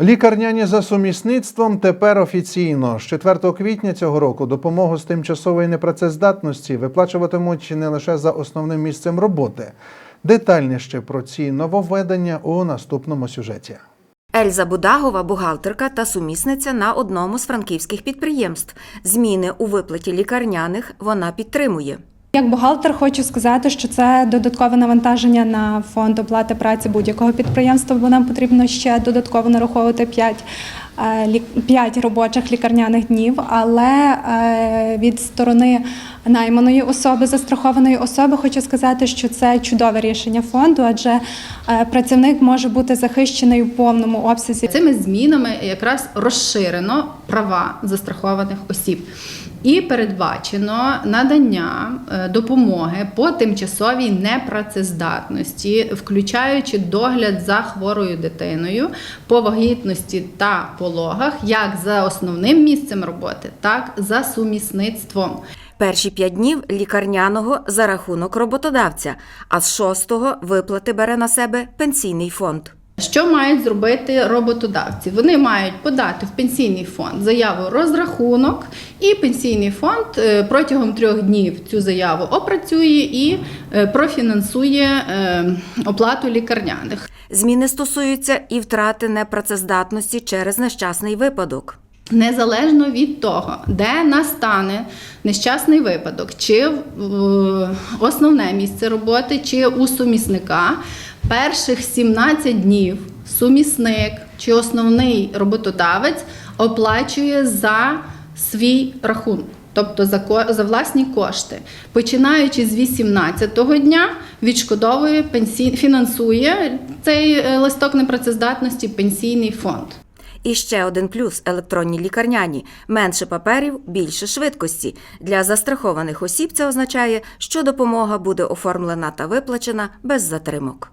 Лікарняні за сумісництвом тепер офіційно з 4 квітня цього року допомогу з тимчасової непрацездатності виплачуватимуть не лише за основним місцем роботи. Детальніше про ці нововведення у наступному сюжеті. Ельза Будагова, бухгалтерка та сумісниця на одному з франківських підприємств. Зміни у виплаті лікарняних вона підтримує. Як бухгалтер хочу сказати, що це додаткове навантаження на фонд оплати праці будь-якого підприємства, бо нам потрібно ще додатково нараховувати 5, 5 робочих лікарняних днів. Але е, від сторони найманої особи, застрахованої особи, хочу сказати, що це чудове рішення фонду, адже е, працівник може бути захищений у повному обсязі. Цими змінами якраз розширено права застрахованих осіб. І передбачено надання е, допомоги по тимчасовій непрацездатності, включаючи догляд за хворою дитиною по вагітності та пологах, як за основним місцем роботи, так за сумісництвом. Перші п'ять днів лікарняного за рахунок роботодавця, а з шостого виплати бере на себе пенсійний фонд. Що мають зробити роботодавці? Вони мають подати в пенсійний фонд заяву розрахунок, і пенсійний фонд е, протягом трьох днів цю заяву опрацює і е, профінансує е, оплату лікарняних. Зміни стосуються і втрати непрацездатності через нещасний випадок. Незалежно від того, де настане нещасний випадок, чи в основне місце роботи, чи у сумісника, перших 17 днів сумісник чи основний роботодавець оплачує за свій рахунок. Тобто за, ко- за власні кошти, починаючи з 18-го дня, відшкодовує пенсій, фінансує цей е, листок непрацездатності пенсійний фонд. І ще один плюс електронні лікарняні менше паперів, більше швидкості. Для застрахованих осіб це означає, що допомога буде оформлена та виплачена без затримок.